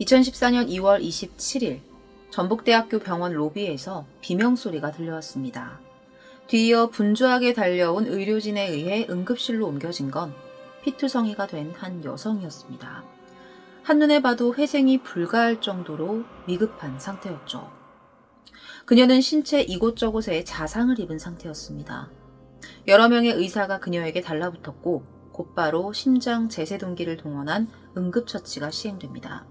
2014년 2월 27일 전북대학교 병원 로비에서 비명소리가 들려왔습니다. 뒤이어 분주하게 달려온 의료진에 의해 응급실로 옮겨진 건 피투성이가 된 한 여성이었습니다. 한눈에 봐도 회생이 불가할 정도로 위급한 상태였죠. 그녀는 신체 이곳저곳에 자상을 입은 상태였습니다. 여러 명의 의사가 그녀에게 달라붙었고 곧바로 심장 제세동기를 동원한 응급처치가 시행됩니다.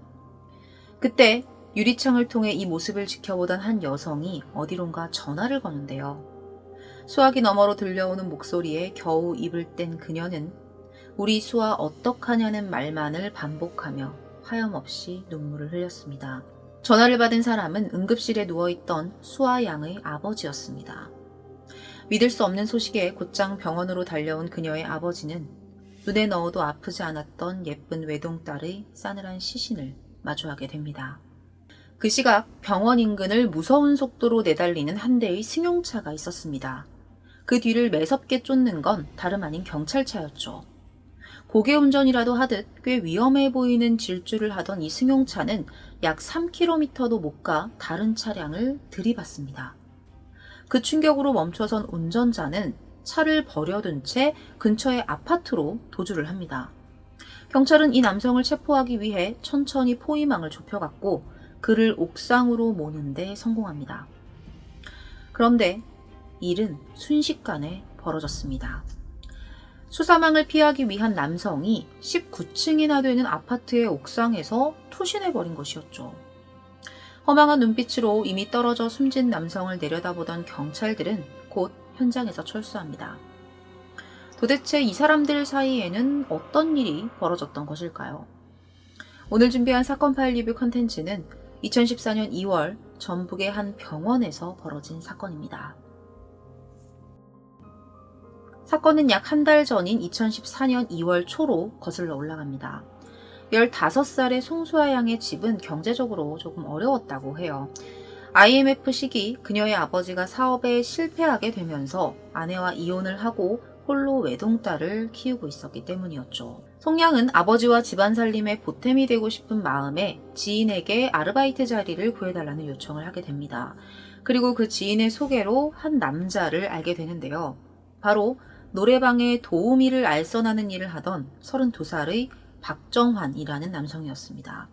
그때 유리창을 통해 이 모습을 지켜보던 한 여성이 어디론가 전화를 거는데요. 수화기 너머로 들려오는 목소리에 겨우 입을 뗀 그녀는 우리 수아 어떡하냐는 말만을 반복하며 하염없이 눈물을 흘렸습니다. 전화를 받은 사람은 응급실에 누워있던 수아 양의 아버지였습니다. 믿을 수 없는 소식에 곧장 병원으로 달려온 그녀의 아버지는 눈에 넣어도 아프지 않았던 예쁜 외동딸의 싸늘한 시신을 마주하게 됩니다. 그 시각 병원 인근을 무서운 속도로 내달리는 한 대의 승용차가 있었습니다. 그 뒤를 매섭게 쫓는 건 다름 아닌 경찰차였죠. 고개 운전이라도 하듯 꽤 위험해 보이는 질주를 하던 이 승용차는 약 3km도 못 가 다른 차량을 들이받습니다. 그 충격으로 멈춰선 운전자는 차를 버려둔 채 근처의 아파트로 도주를 합니다. 경찰은 이 남성을 체포하기 위해 천천히 포위망을 좁혀갔고 그를 옥상으로 모는데 성공합니다. 그런데 일은 순식간에 벌어졌습니다. 수사망을 피하기 위한 남성이 19층이나 되는 아파트의 옥상에서 투신해버린 것이었죠. 허망한 눈빛으로 이미 떨어져 숨진 남성을 내려다보던 경찰들은 곧 현장에서 철수합니다. 도대체 이 사람들 사이에는 어떤 일이 벌어졌던 것일까요? 오늘 준비한 사건 파일 리뷰 컨텐츠는 2014년 2월 전북의 한 병원에서 벌어진 사건입니다. 사건은 약 한 달 전인 2014년 2월 초로 거슬러 올라갑니다. 15살의 송수아 양의 집은 경제적으로 조금 어려웠다고 해요. IMF 시기 그녀의 아버지가 사업에 실패하게 되면서 아내와 이혼을 하고 홀로 외동딸을 키우고 있었기 때문이었죠. 송양은 아버지와 집안 살림에 보탬이 되고 싶은 마음에 지인에게 아르바이트 자리를 구해달라는 요청을 하게 됩니다. 그리고 그 지인의 소개로 한 남자를 알게 되는데요. 바로 노래방에 도우미를 알선하는 일을 하던 32살의 박정환이라는 남성이었습니다.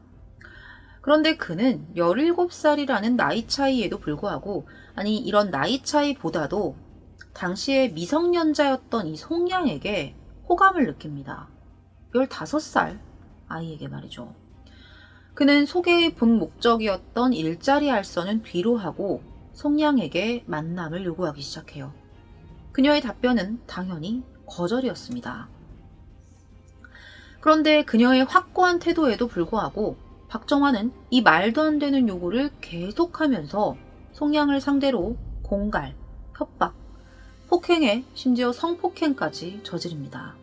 그런데 그는 17살이라는 나이 차이에도 불구하고, 아니, 이런 나이 차이보다도 당시에 미성년자였던 이 송양에게 호감을 느낍니다. 15살 아이에게 말이죠. 그는 소개의 본 목적이었던 일자리 알선은 뒤로 하고 송양에게 만남을 요구하기 시작해요. 그녀의 답변은 당연히 거절이었습니다. 그런데 그녀의 확고한 태도에도 불구하고 박정환은 이 말도 안 되는 요구를 계속하면서 송양을 상대로 공갈, 협박, 폭행에 심지어 성폭행까지 저지릅니다.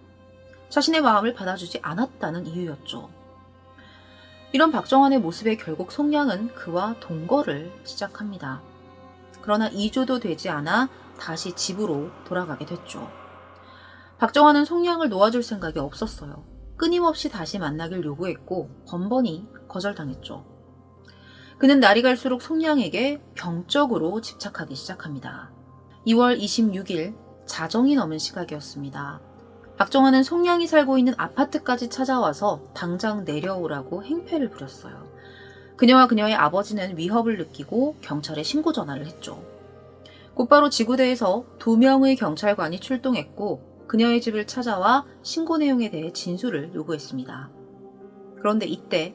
자신의 마음을 받아주지 않았다는 이유였죠. 이런 박정환의 모습에 결국 송양은 그와 동거를 시작합니다. 그러나 2주도 되지 않아 다시 집으로 돌아가게 됐죠. 박정환은 송양을 놓아줄 생각이 없었어요. 끊임없이 다시 만나길 요구했고 번번이 거절당했죠. 그는 날이 갈수록 송양에게 병적으로 집착하기 시작합니다. 2월 26일 자정이 넘은 시각이었습니다. 박정환은 송양이 살고 있는 아파트까지 찾아와서 당장 내려오라고 행패를 부렸어요. 그녀와 그녀의 아버지는 위협을 느끼고 경찰에 신고 전화를 했죠. 곧바로 지구대에서 두 명의 경찰관이 출동했고 그녀의 집을 찾아와 신고 내용에 대해 진술을 요구했습니다. 그런데 이때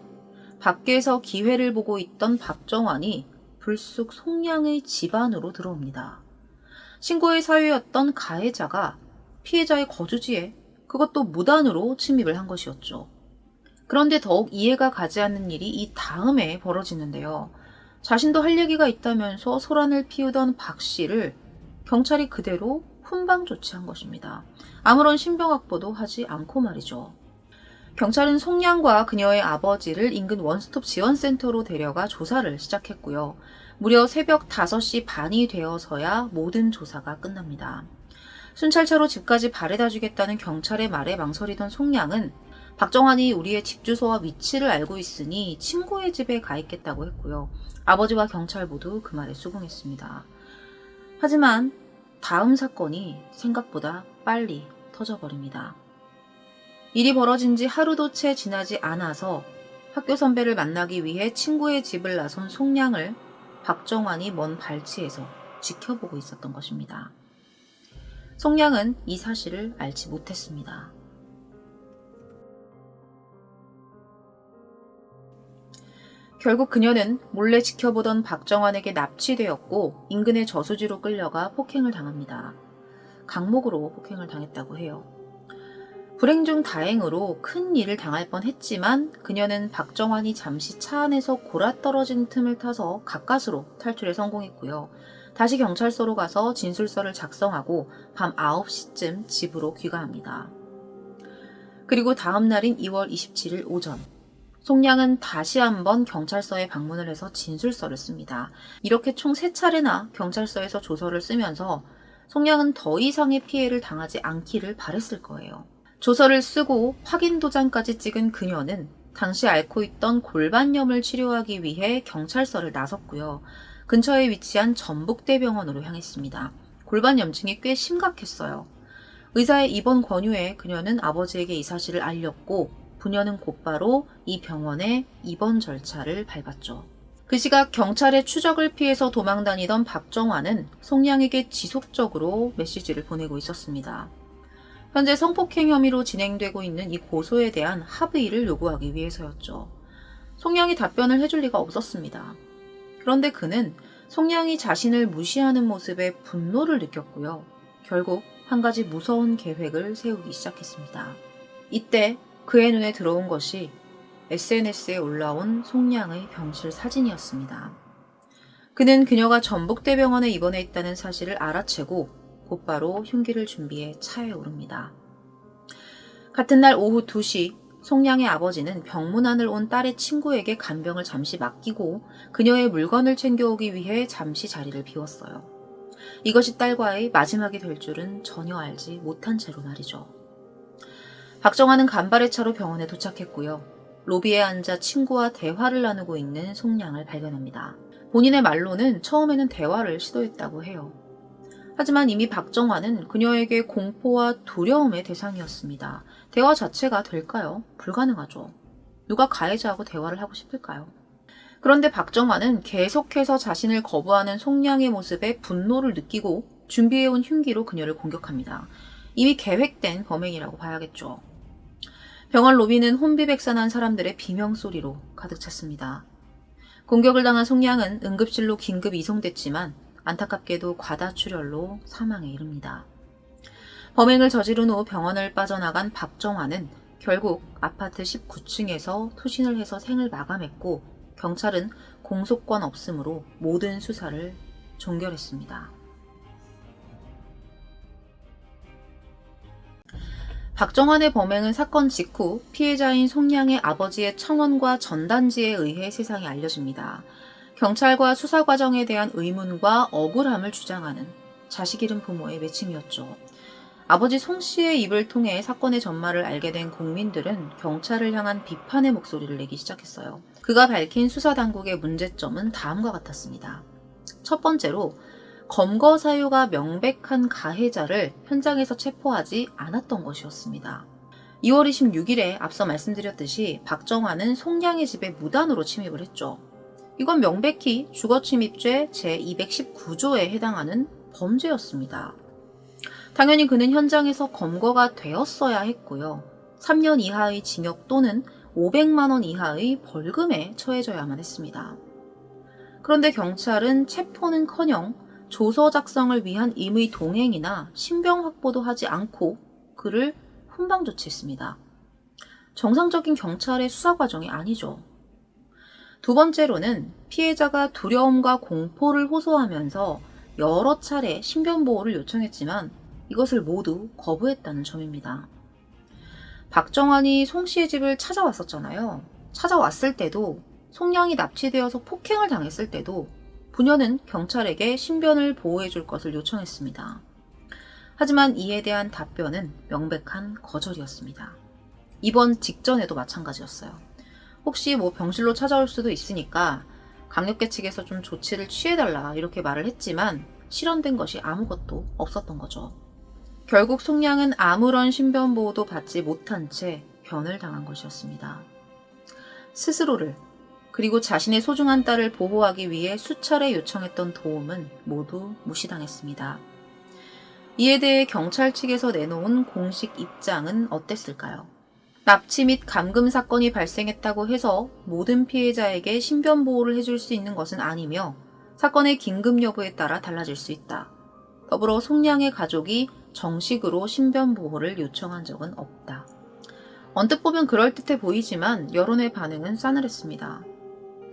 밖에서 기회를 보고 있던 박정환이 불쑥 송양의 집 안으로 들어옵니다. 신고의 사유였던 가해자가 피해자의 거주지에 그것도 무단으로 침입을 한 것이었죠. 그런데 더욱 이해가 가지 않는 일이 이 다음에 벌어지는데요. 자신도 할 얘기가 있다면서 소란을 피우던 박 씨를 경찰이 그대로 훈방 조치한 것입니다. 아무런 신병 확보도 하지 않고 말이죠. 경찰은 송양과 그녀의 아버지를 인근 원스톱 지원센터로 데려가 조사를 시작했고요. 무려 새벽 5시 반이 되어서야 모든 조사가 끝납니다. 순찰차로 집까지 바래다 주겠다는 경찰의 말에 망설이던 송양은 박정환이 우리의 집 주소와 위치를 알고 있으니 친구의 집에 가 있겠다고 했고요. 아버지와 경찰 모두 그 말에 수긍했습니다. 하지만 다음 사건이 생각보다 빨리 터져버립니다. 일이 벌어진 지 하루도 채 지나지 않아서 학교 선배를 만나기 위해 친구의 집을 나선 송량을 박정환이 먼 발치에서 지켜보고 있었던 것입니다. 송량은 이 사실을 알지 못했습니다. 결국 그녀는 몰래 지켜보던 박정환에게 납치되었고 인근의 저수지로 끌려가 폭행을 당합니다. 강목으로 폭행을 당했다고 해요. 불행 중 다행으로 큰 일을 당할 뻔 했지만 그녀는 박정환이 잠시 차 안에서 골아 떨어진 틈을 타서 가까스로 탈출에 성공했고요. 다시 경찰서로 가서 진술서를 작성하고 밤 9시쯤 집으로 귀가합니다. 그리고 다음 날인 2월 27일 오전, 송량은 다시 한번 경찰서에 방문을 해서 진술서를 씁니다. 이렇게 총 3차례나 경찰서에서 조서를 쓰면서 송량은 더 이상의 피해를 당하지 않기를 바랬을 거예요. 조서를 쓰고 확인 도장까지 찍은 그녀는 당시 앓고 있던 골반염을 치료하기 위해 경찰서를 나섰고요. 근처에 위치한 전북대병원으로 향했습니다. 골반염증이 꽤 심각했어요. 의사의 입원 권유에 그녀는 아버지에게 이 사실을 알렸고 부녀는 곧바로 이 병원의 입원 절차를 밟았죠. 그 시각 경찰의 추적을 피해서 도망 다니던 박정환은 송량에게 지속적으로 메시지를 보내고 있었습니다. 현재 성폭행 혐의로 진행되고 있는 이 고소에 대한 합의를 요구하기 위해서였죠. 송량이 답변을 해줄 리가 없었습니다. 그런데 그는 송량이 자신을 무시하는 모습에 분노를 느꼈고요. 결국 한 가지 무서운 계획을 세우기 시작했습니다. 이때 그의 눈에 들어온 것이 SNS에 올라온 송량의 병실 사진이었습니다. 그는 그녀가 전북대병원에 입원해 있다는 사실을 알아채고 곧바로 흉기를 준비해 차에 오릅니다. 같은 날 오후 2시 송량의 아버지는 병문안을 온 딸의 친구에게 간병을 잠시 맡기고 그녀의 물건을 챙겨오기 위해 잠시 자리를 비웠어요. 이것이 딸과의 마지막이 될 줄은 전혀 알지 못한 채로 말이죠. 박정환은 간발의 차로 병원에 도착했고요. 로비에 앉아 친구와 대화를 나누고 있는 송량을 발견합니다. 본인의 말로는 처음에는 대화를 시도했다고 해요. 하지만 이미 박정환은 그녀에게 공포와 두려움의 대상이었습니다. 대화 자체가 될까요? 불가능하죠. 누가 가해자하고 대화를 하고 싶을까요? 그런데 박정환은 계속해서 자신을 거부하는 송량의 모습에 분노를 느끼고 준비해온 흉기로 그녀를 공격합니다. 이미 계획된 범행이라고 봐야겠죠. 병원 로비는 혼비백산한 사람들의 비명소리로 가득 찼습니다. 공격을 당한 송량은 응급실로 긴급 이송됐지만 안타깝게도 과다출혈로 사망에 이릅니다. 범행을 저지른 후 병원을 빠져나간 박정환은 결국 아파트 19층에서 투신을 해서 생을 마감했고 경찰은 공소권 없음으로 모든 수사를 종결했습니다. 박정환의 범행은 사건 직후 피해자인 송량의 아버지의 청원과 전단지에 의해 세상에 알려집니다. 경찰과 수사 과정에 대한 의문과 억울함을 주장하는 자식 잃은 부모의 외침이었죠. 아버지 송 씨의 입을 통해 사건의 전말을 알게 된 국민들은 경찰을 향한 비판의 목소리를 내기 시작했어요. 그가 밝힌 수사 당국의 문제점은 다음과 같았습니다. 첫 번째로 검거 사유가 명백한 가해자를 현장에서 체포하지 않았던 것이었습니다. 2월 26일에 앞서 말씀드렸듯이 박정환은 송량의 집에 무단으로 침입을 했죠. 이건 명백히 주거침입죄 제219조에 해당하는 범죄였습니다. 당연히 그는 현장에서 검거가 되었어야 했고요. 3년 이하의 징역 또는 500만원 이하의 벌금에 처해져야만 했습니다. 그런데 경찰은 체포는 커녕 조서 작성을 위한 임의 동행이나 신병 확보도 하지 않고 그를 훈방 조치했습니다. 정상적인 경찰의 수사 과정이 아니죠. 두 번째로는 피해자가 두려움과 공포를 호소하면서 여러 차례 신변보호를 요청했지만 이것을 모두 거부했다는 점입니다. 박정환이 송 씨의 집을 찾아왔었잖아요. 찾아왔을 때도 송량이 납치되어서 폭행을 당했을 때도 부녀는 경찰에게 신변을 보호해 줄 것을 요청했습니다. 하지만 이에 대한 답변은 명백한 거절이었습니다. 이번 직전에도 마찬가지였어요. 혹시 뭐 병실로 찾아올 수도 있으니까 강력계 측에서 좀 조치를 취해달라 이렇게 말을 했지만 실현된 것이 아무것도 없었던 거죠. 결국 송량은 아무런 신변 보호도 받지 못한 채 변을 당한 것이었습니다. 스스로를 그리고 자신의 소중한 딸을 보호하기 위해 수차례 요청했던 도움은 모두 무시당했습니다. 이에 대해 경찰 측에서 내놓은 공식 입장은 어땠을까요? 납치 및 감금 사건이 발생했다고 해서 모든 피해자에게 신변 보호를 해줄 수 있는 것은 아니며 사건의 긴급 여부에 따라 달라질 수 있다. 더불어 송량의 가족이 정식으로 신변 보호를 요청한 적은 없다. 언뜻 보면 그럴듯해 보이지만 여론의 반응은 싸늘했습니다.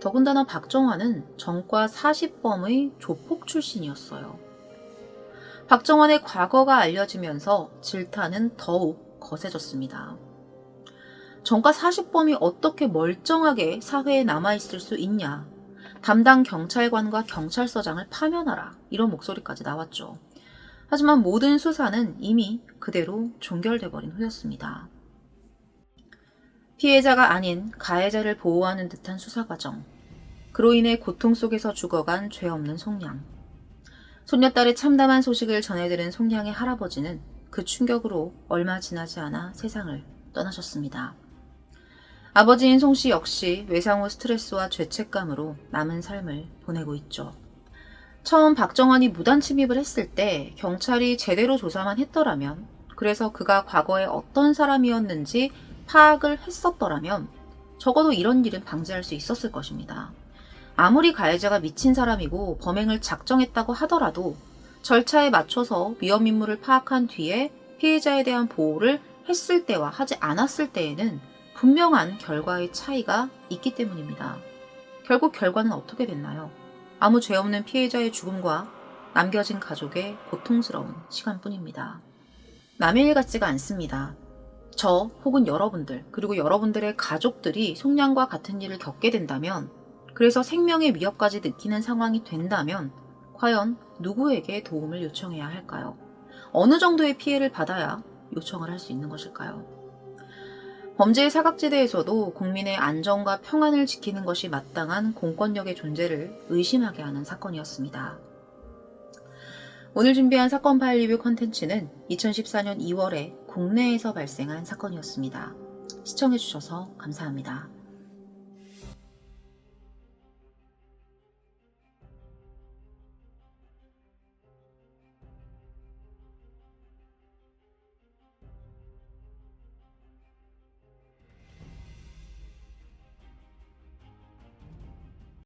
더군다나 박정환은 전과 40범의 조폭 출신이었어요. 박정환의 과거가 알려지면서 질타는 더욱 거세졌습니다. 전과 40범이 어떻게 멀쩡하게 사회에 남아있을 수 있냐. 담당 경찰관과 경찰서장을 파면하라. 이런 목소리까지 나왔죠. 하지만 모든 수사는 이미 그대로 종결돼 버린 후였습니다. 피해자가 아닌 가해자를 보호하는 듯한 수사 과정. 그로 인해 고통 속에서 죽어간 죄 없는 송량. 손녀딸의 참담한 소식을 전해들은 송량의 할아버지는 그 충격으로 얼마 지나지 않아 세상을 떠나셨습니다. 아버지인 송 씨 역시 외상 후 스트레스와 죄책감으로 남은 삶을 보내고 있죠. 처음 박정환이 무단 침입을 했을 때 경찰이 제대로 조사만 했더라면 그래서 그가 과거에 어떤 사람이었는지 파악을 했었더라면 적어도 이런 일은 방지할 수 있었을 것입니다. 아무리 가해자가 미친 사람이고 범행을 작정했다고 하더라도 절차에 맞춰서 위험 인물을 파악한 뒤에 피해자에 대한 보호를 했을 때와 하지 않았을 때에는 분명한 결과의 차이가 있기 때문입니다. 결국 결과는 어떻게 됐나요? 아무 죄 없는 피해자의 죽음과 남겨진 가족의 고통스러운 시간뿐입니다. 남의 일 같지가 않습니다. 저 혹은 여러분들 그리고 여러분들의 가족들이 송량과 같은 일을 겪게 된다면 그래서 생명의 위협까지 느끼는 상황이 된다면 과연 누구에게 도움을 요청해야 할까요? 어느 정도의 피해를 받아야 요청을 할 수 있는 것일까요? 범죄의 사각지대에서도 국민의 안전과 평안을 지키는 것이 마땅한 공권력의 존재를 의심하게 하는 사건이었습니다. 오늘 준비한 사건 파일 리뷰 컨텐츠는 2014년 2월에 국내에서 발생한 사건이었습니다. 시청해주셔서 감사합니다.